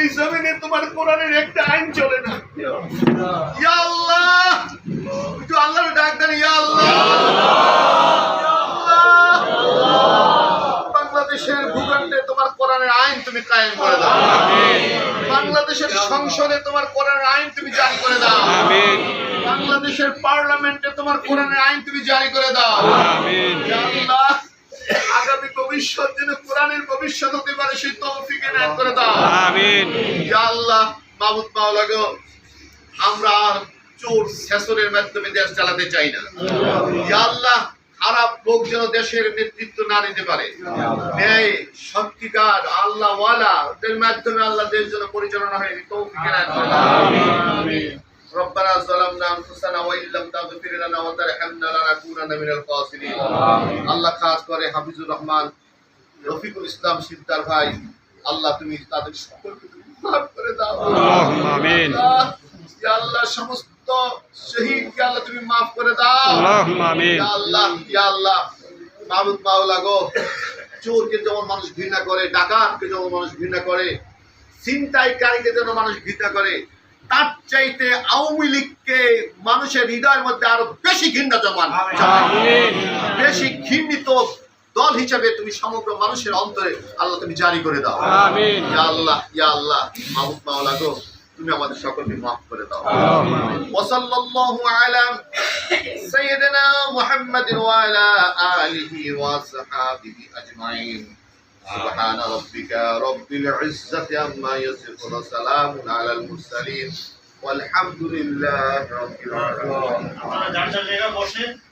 এই জমিনে তোমার কোরআনের একটা আইন চলে না। আল্লাহ। একটু আল্লাহর ইয়া আল্লাহ। বাংলাদেশের ভূখণ্ডে তোমার কোরআনের আইন তুমি কায়েম করে দাও। বাংলাদেশের সংসদে তোমার কোরআনের আইন তুমি জারি করে দাও। বাংলাদেশের পার্লামেন্টে তোমার কোরআনের আইন তুমি জারি করে দাও। আগামী ভবিষ্যৎ ভবিষ্যৎ হতে পারে সেই তৌফিক এনায়েত করে দাও ইয়া আল্লাহ মাহমুদ মাওলা গো আমরা আর চোর শেষরের মাধ্যমে দেশ চালাতে চাই না ইয়া আল্লাহ খারাপ লোক যেন দেশের নেতৃত্ব না নিতে পারে ন্যায় সত্যিকার আল্লাহ ওয়ালা ওদের মাধ্যমে আল্লাহ দেশ যেন পরিচালনা হয় এই তৌফিক এনায়েত করে দাও ربنا ظلمنا انفسنا وان لم تغفر لنا وترحمنا لنكونن من الخاسرين আল্লাহ খাস করে হাফিজুর রহমান রফিকুল ইসলাম সিদ্দার ভাই আল্লাহ তুমি তাদের সকলকে তুমি মাফ করে দাও আমিন। আল্লাহ, ইয়া আল্লাহ সমস্ত শহীদকে আল্লাহ তুমি করে দাও আল্লাহুম্মা আমিন। ইয়া আল্লাহ ইয়া আল্লাহ মাহমুদ মাওলা গো চোরকে যেমন মানুষ ঘৃণা করে ডাকাতকে যেমন মানুষ ঘৃণা করে ছিনতাইকারীকে যেন মানুষ ঘৃণা করে তার চাইতে আওয়ামী লীগকে মানুষের হৃদয়ের মধ্যে আরও বেশি ঘৃণা জমান। বেশি ঘৃণিত দল হিসাবে তুমি সমগ্র মানুষের অন্তরে আল্লাহ তুমি জারি করে দাও আমিন। ইয়া আল্লাহ ইয়া আল্লাহ মাহমুদ মাওলা গো তুমি আমাদের সকলকে মাফ করে দাও আল্লাহুম্মা আমিন। وصلى الله على سيدنا محمد وعلى آله وصحابه أجمعين سبحان ربك رب العزة عما يصفون وسلام على المرسلين والحمد لله رب العالمين